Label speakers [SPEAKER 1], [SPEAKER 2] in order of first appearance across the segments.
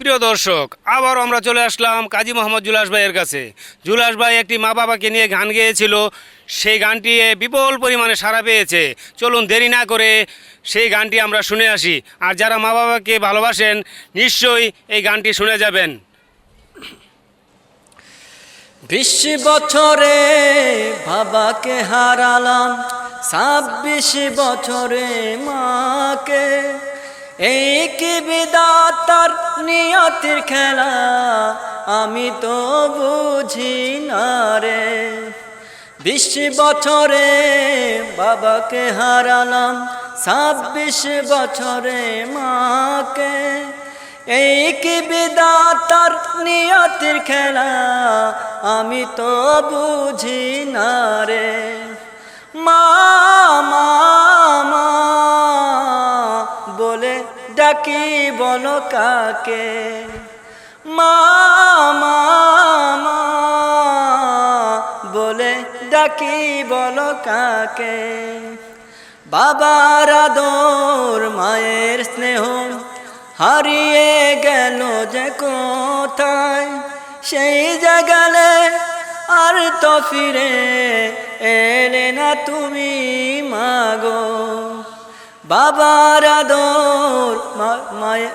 [SPEAKER 1] প্রিয় দর্শক আবার আমরা চলে আসলাম কাজী মোহাম্মদ জুলাস ভাইয়ের কাছে। জুলাস ভাই একটি মা বাবাকে নিয়ে গান গেয়েছিল, সেই গানটি বিপুল পরিমাণে সাড়া পেয়েছে। চলুন দেরি না করে সেই গানটি আমরা শুনে আসি। আর যারা মা বাবাকে ভালোবাসেন, নিশ্চয়ই এই গানটি শুনে যাবেন।
[SPEAKER 2] বিশ বছরে বাবাকে হারালাম, ছাব্বিশ বছরে মাকে। এই কি বিদাতার নিয়তির খেলা, আমি তো বুঝি না রে। বিশ বছরে বাবাকে হারালাম, ছাব্বিশ বছরে মাকে। এই কি বিদাতার নিয়তির খেলা, আমি তো বুঝি না রে। মা ডাকি বলো কাকে? মা মা, বলে ডাকি বলো কাকে? বাবার আদর মায়ের স্নেহ হারিয়ে গেল যে কোথায়? সেই জাগালে আর তো ফিরে এলে না তুমি মাগো বাবার আদর মায়ের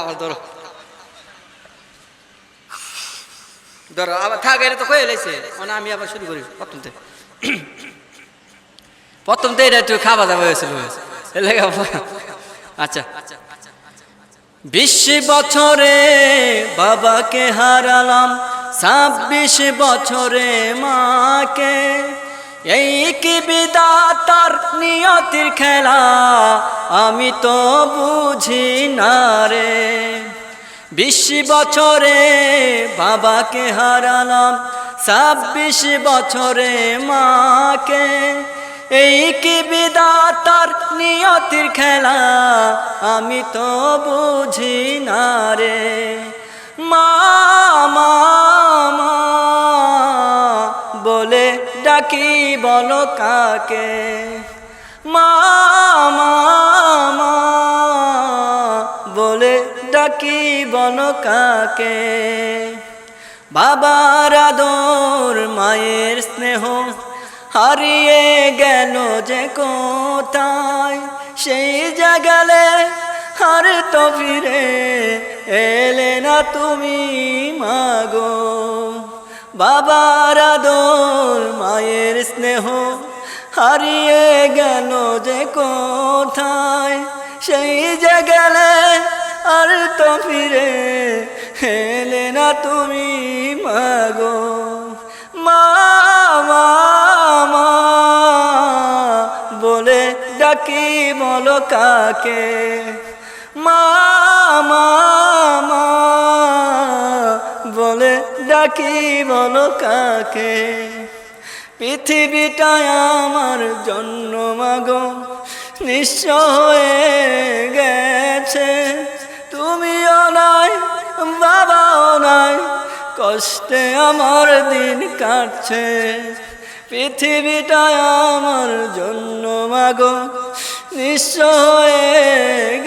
[SPEAKER 2] আবার ধরো। ধরো, আবার থাক, এটা তো কয়ে লাইছে মানে আমি আবার শুরু করি প্রথম থেকে প্রথম তো এটা একটু খাওয়া দাওয়া হয়েছিল আচ্ছা। বিশ বছরে বাবাকে হারালাম, ছাব্বিশ বছরে মাকে এই কি বিদাতার নিয়তির খেলা, আমি তো বুঝি না রে। বিশ বছরে বাবাকে হারালাম, ছাব্বিশ বছরে মাকে। এই কি বিদাতার নিয়তির খেলা, আমি তো বুঝি না রে। মা ডাকি বলো কাকে? মা বলে ডাকি বলো কাকে? বাবার আদর, মায়ের স্নেহ হারিয়ে গেল যে কোথায়? সেই জাগালে আর তো ফিরে এলে না তুমি মাগো বাবার আদর মায়ের স্নেহ হারিয়ে গেল যে কোথায় সেই জাগালে আর তো ফিরে এলে না তুমি মাগো মা বলে ডাকি বলো কাকে? মা, মা। বলে ডাকি বলো কাকে? পৃথিবীটায় আমার জন্ম মাগো, নিঃস্ব হয়ে গেছে। তুমিও নাই, বাবাও নাই, কষ্টে আমার দিন কাটছে। পৃথিবীটায় আমার জন্য মাগো, নিঃস্ব হয়ে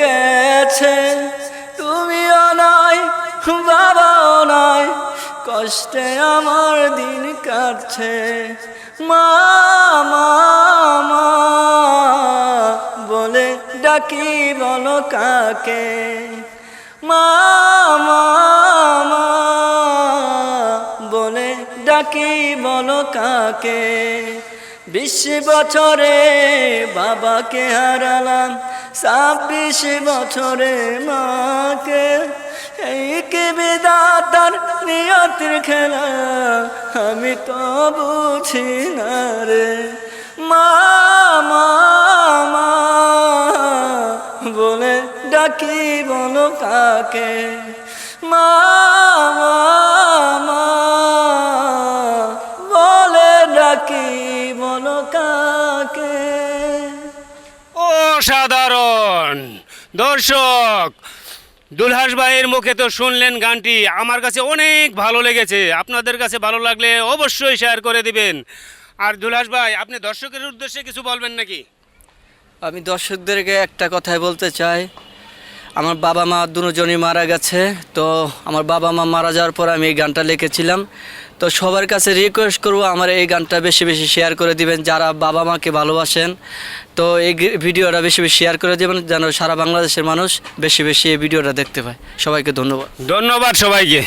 [SPEAKER 2] গেছে। কষ্টে আমার দিন কাটছে। মা বলে ডাকি বলো কাকে। মা, বলে ডাকি বলো কাকে। বিশ বছরে বাবাকে হারালাম, ছাব্বিশ বছরে মাকে। এই কি বিদাতার নিয়তির খেলা, আমি তো বুঝি না রে। মা বলে ডাকি বলো কাকে? মা, বলে ডাকি বলো কাকে?
[SPEAKER 1] অসাধারণ। দর্শক দুলহাস ভাইয়ের মুখে তো শুনলেন গানটি। আমার কাছে অনেক ভালো লেগেছে। আপনাদের কাছে ভালো লাগলে অবশ্যই শেয়ার করে দিবেন। আর দুলহাস ভাই, আপনি দর্শকের উদ্দেশ্যে কিছু বলবেন নাকি?
[SPEAKER 2] আমি দর্শকদেরকে একটা কথাই বলতে চাই। আমার বাবা মা দুজনই মারা গেছে, তো আমার বাবা মা মারা যাওয়ার পর আমি এই গানটা লিখেছিলাম। তো সবার কাছে রিকোয়েস্ট করব আমার এই গানটা বেশি বেশি শেয়ার করে দিবেন, যারা বাবা মাকে ভালোবাসেন। তো এই ভিডিওটা বেশি বেশি শেয়ার করে দেবেন, যেন সারা বাংলাদেশের মানুষ বেশি বেশি এই ভিডিওটা দেখতে পায়। সবাইকে ধন্যবাদ।
[SPEAKER 1] ধন্যবাদ সবাইকে।